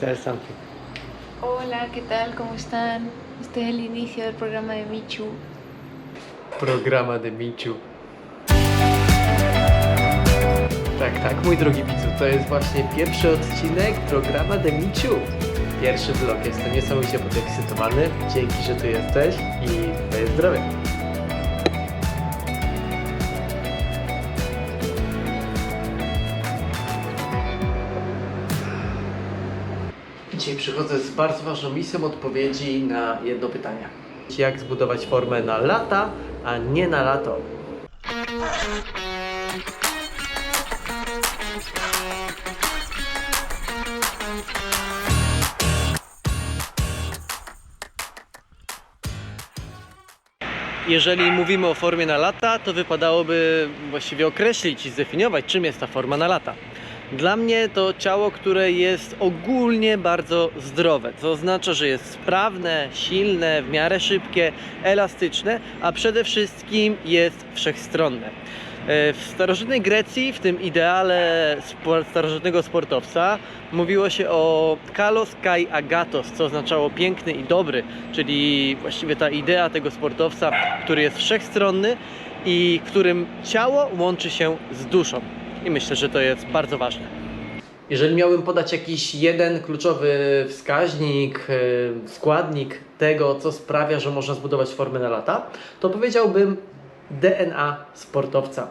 Tell something. Hola, ¿qué tal? ¿Cómo están? Este es el inicio del programa de Michu. Programa de Miciu. Tak, tak, mój drogi widzu, to jest właśnie pierwszy odcinek programa de Miciu. Pierwszy vlog, jestem niesamowicie podekscytowany. Dzięki, że tu jesteś i twoje zdrowie. Dzisiaj przychodzę z bardzo ważną misją odpowiedzi na jedno pytanie. Jak zbudować formę na lata, a nie na lato? Jeżeli mówimy o formie na lata, to wypadałoby właściwie określić i zdefiniować, czym jest ta forma na lata. Dla mnie to ciało, które jest ogólnie bardzo zdrowe. To oznacza, że jest sprawne, silne, w miarę szybkie, elastyczne, a przede wszystkim jest wszechstronne. E, W starożytnej Grecji, w tym ideale starożytnego sportowca, mówiło się o kalos kai agatos, co oznaczało piękny i dobry, czyli właściwie ta idea tego sportowca, który jest wszechstronny i którym ciało łączy się z duszą. I myślę, że to jest bardzo ważne. Jeżeli miałbym podać jakiś jeden kluczowy wskaźnik, e, składnik tego, co sprawia, że można zbudować formę na lata, to powiedziałbym DNA sportowca.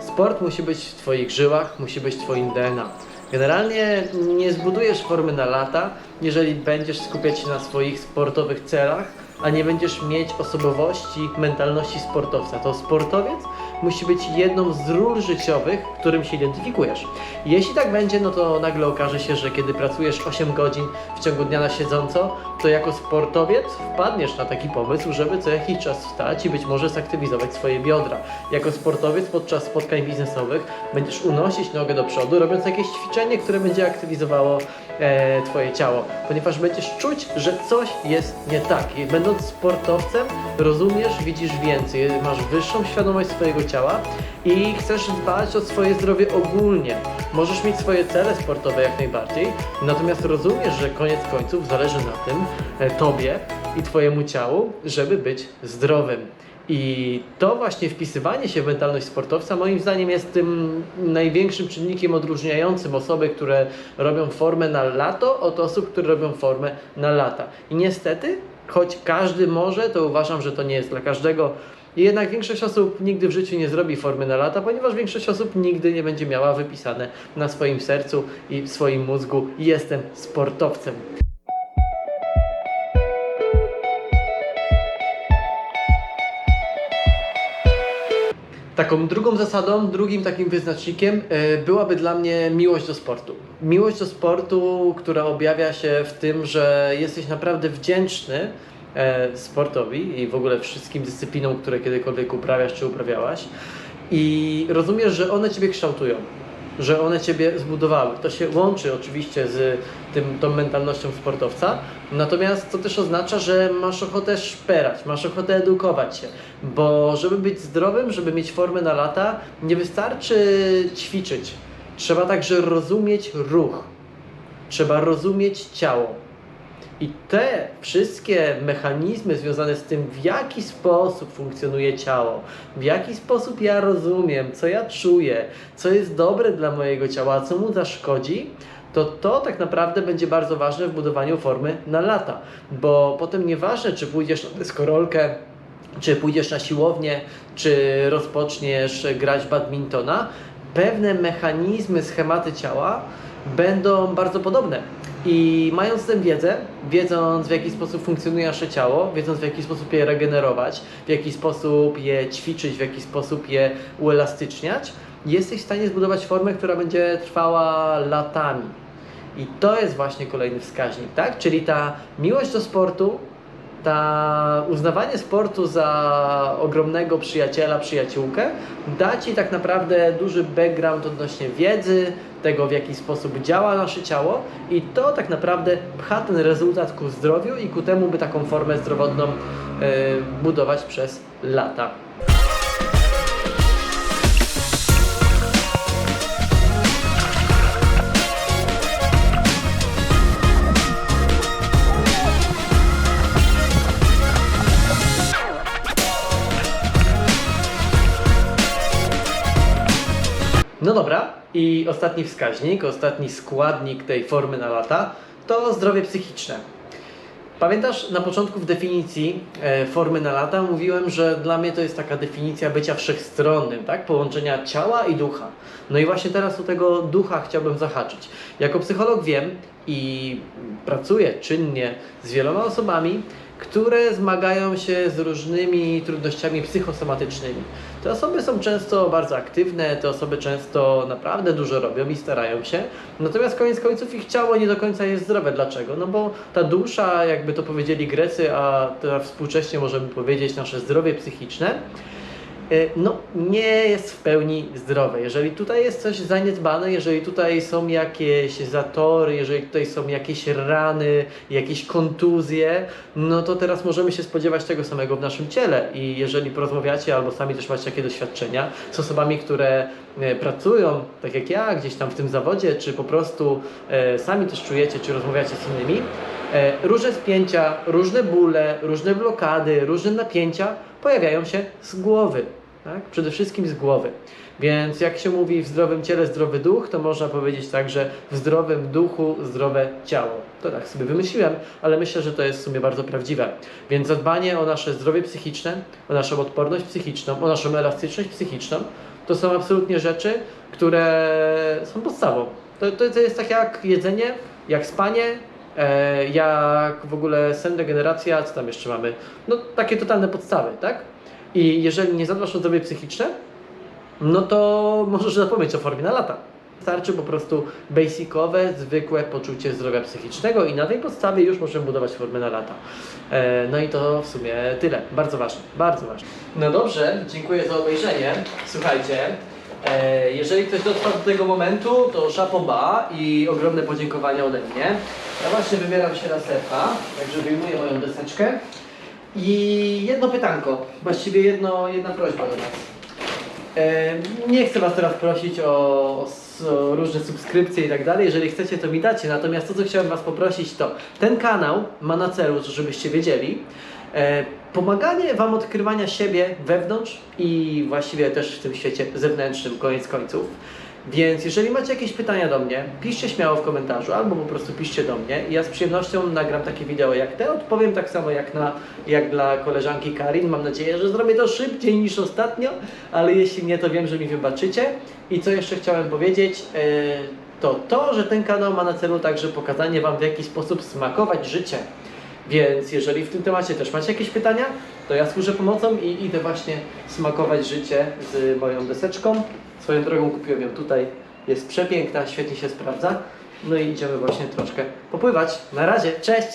Sport musi być w Twoich żyłach, musi być Twoim DNA. Generalnie nie zbudujesz formy na lata, jeżeli będziesz skupiać się na swoich sportowych celach, a nie będziesz mieć osobowości, mentalności sportowca. To sportowiec musi być jedną z ról życiowych, którym się identyfikujesz. Jeśli tak będzie, no to nagle okaże się, że kiedy pracujesz 8 godzin w ciągu dnia na siedząco, to jako sportowiec wpadniesz na taki pomysł, żeby co jakiś czas wstać i być może zaktywizować swoje biodra. Jako sportowiec podczas spotkań biznesowych będziesz unosić nogę do przodu, robiąc jakieś ćwiczenie, które będzie aktywizowało e, Twoje ciało, ponieważ będziesz czuć, że coś jest nie tak. I będąc sportowcem, rozumiesz, widzisz więcej, masz wyższą świadomość swojego ciała i chcesz dbać o swoje zdrowie ogólnie. Możesz mieć swoje cele sportowe jak najbardziej, natomiast rozumiesz, że koniec końców zależy na tym e, Tobie i Twojemu ciału, żeby być zdrowym. I to właśnie wpisywanie się w mentalność sportowca moim zdaniem jest tym największym czynnikiem odróżniającym osoby, które robią formę na lato od osób, które robią formę na lata. I niestety, choć każdy może, to uważam, że to nie jest dla każdego. I jednak większość osób nigdy w życiu nie zrobi formy na lata, ponieważ większość osób nigdy nie będzie miała wypisane na swoim sercu i w swoim mózgu jestem sportowcem. Taką drugą zasadą, drugim takim wyznacznikiem e, byłaby dla mnie miłość do sportu. Miłość do sportu, która objawia się w tym, że jesteś naprawdę wdzięczny e, sportowi i w ogóle wszystkim dyscyplinom, które kiedykolwiek uprawiasz czy uprawiałaś i rozumiesz, że one Ciebie kształtują, że one Ciebie zbudowały. To się łączy oczywiście z tym, tą mentalnością sportowca, natomiast to też oznacza, że masz ochotę szperać, masz ochotę edukować się, bo żeby być zdrowym, żeby mieć formę na lata, nie wystarczy ćwiczyć. Trzeba także rozumieć ruch, trzeba rozumieć ciało. I te wszystkie mechanizmy związane z tym, w jaki sposób funkcjonuje ciało, w jaki sposób ja rozumiem, co ja czuję, co jest dobre dla mojego ciała, a co mu zaszkodzi, to to tak naprawdę będzie bardzo ważne w budowaniu formy na lata. Bo potem nieważne, czy pójdziesz na deskorolkę, czy pójdziesz na siłownię, czy rozpoczniesz grać badmintona, pewne mechanizmy, schematy ciała będą bardzo podobne. I mając tę wiedzę, wiedząc w jaki sposób funkcjonuje nasze ciało, wiedząc w jaki sposób je regenerować, w jaki sposób je ćwiczyć, w jaki sposób je uelastyczniać, jesteś w stanie zbudować formę, która będzie trwała latami. I to jest właśnie kolejny wskaźnik, tak? Czyli ta miłość do sportu, ta uznawanie sportu za ogromnego przyjaciela, przyjaciółkę da Ci tak naprawdę duży background odnośnie wiedzy, tego w jaki sposób działa nasze ciało i to tak naprawdę pcha ten rezultat ku zdrowiu i ku temu, by taką formę zdrowotną e, budować przez lata. No dobra, i ostatni wskaźnik, ostatni składnik tej formy na lata to zdrowie psychiczne. Pamiętasz, na początku w definicji e, formy na lata mówiłem, że dla mnie to jest taka definicja bycia wszechstronnym, tak? Połączenia ciała i ducha. No i właśnie teraz u tego ducha chciałbym zahaczyć. Jako psycholog wiem i pracuję czynnie z wieloma osobami, które zmagają się z różnymi trudnościami psychosomatycznymi. Te osoby są często bardzo aktywne, te osoby często naprawdę dużo robią i starają się, natomiast koniec końców ich ciało nie do końca jest zdrowe. Dlaczego? No bo ta dusza, jakby to powiedzieli Grecy, a współcześnie możemy powiedzieć nasze zdrowie psychiczne, no, nie jest w pełni zdrowe. Jeżeli tutaj jest coś zaniedbane, jeżeli tutaj są jakieś zatory, jeżeli tutaj są jakieś rany, jakieś kontuzje, no to teraz możemy się spodziewać tego samego w naszym ciele. I jeżeli porozmawiacie albo sami też macie takie doświadczenia z osobami, które e, pracują, tak jak ja, gdzieś tam w tym zawodzie, czy po prostu e, sami też czujecie, czy rozmawiacie z innymi, e, różne spięcia, różne bóle, różne blokady, różne napięcia pojawiają się z głowy tak? Przede wszystkim z głowy. Więc jak się mówi w zdrowym ciele zdrowy duch, to można powiedzieć tak, że w zdrowym duchu zdrowe ciało. To tak sobie wymyśliłem, ale myślę, że to jest w sumie bardzo prawdziwe. Więc zadbanie o nasze zdrowie psychiczne, o naszą odporność psychiczną, o naszą elastyczność psychiczną, to są absolutnie rzeczy, które są podstawą. To, to, to jest tak jak jedzenie, jak spanie, e, jak w ogóle sen, regeneracja, co tam jeszcze mamy? No takie totalne podstawy, tak? I jeżeli nie zadbasz o zdrowie psychiczne, no to możesz zapomnieć o formie na lata. Starczy po prostu basicowe, zwykłe poczucie zdrowia psychicznego i na tej podstawie już możemy budować formę na lata. E, no i to w sumie tyle. Bardzo ważne, bardzo ważne. No dobrze, dziękuję za obejrzenie. Słuchajcie, e, jeżeli ktoś dotrwał do tego momentu, to szapoba i ogromne podziękowania ode mnie. Ja właśnie wybieram się na sefa, także wyjmuję moją deseczkę. I jedno pytanko, właściwie jedno, jedna prośba do nas. E, Nie chcę Was teraz prosić o, o różne subskrypcje i tak dalej. Jeżeli chcecie, to mi dacie. Natomiast to, co chciałem Was poprosić, to ten kanał ma na celu, żebyście wiedzieli, e, pomaganie Wam odkrywania siebie wewnątrz i właściwie też w tym świecie zewnętrznym, koniec końców. Więc jeżeli macie jakieś pytania do mnie, piszcie śmiało w komentarzu albo po prostu piszcie do mnie. Ja z przyjemnością nagram takie wideo jak te. Odpowiem tak samo jak, na, jak dla koleżanki Karin. Mam nadzieję, że zrobię to szybciej niż ostatnio, ale jeśli nie, to wiem, że mi wybaczycie. I co jeszcze chciałem powiedzieć, e, to to, że ten kanał ma na celu także pokazanie Wam w jaki sposób smakować życie. Więc jeżeli w tym temacie też macie jakieś pytania, to ja służę pomocą i idę właśnie smakować życie z moją deseczką. Swoją drogą kupiłem ją tutaj. Jest przepiękna, świetnie się sprawdza. No i idziemy właśnie troszkę popływać. Na razie, cześć!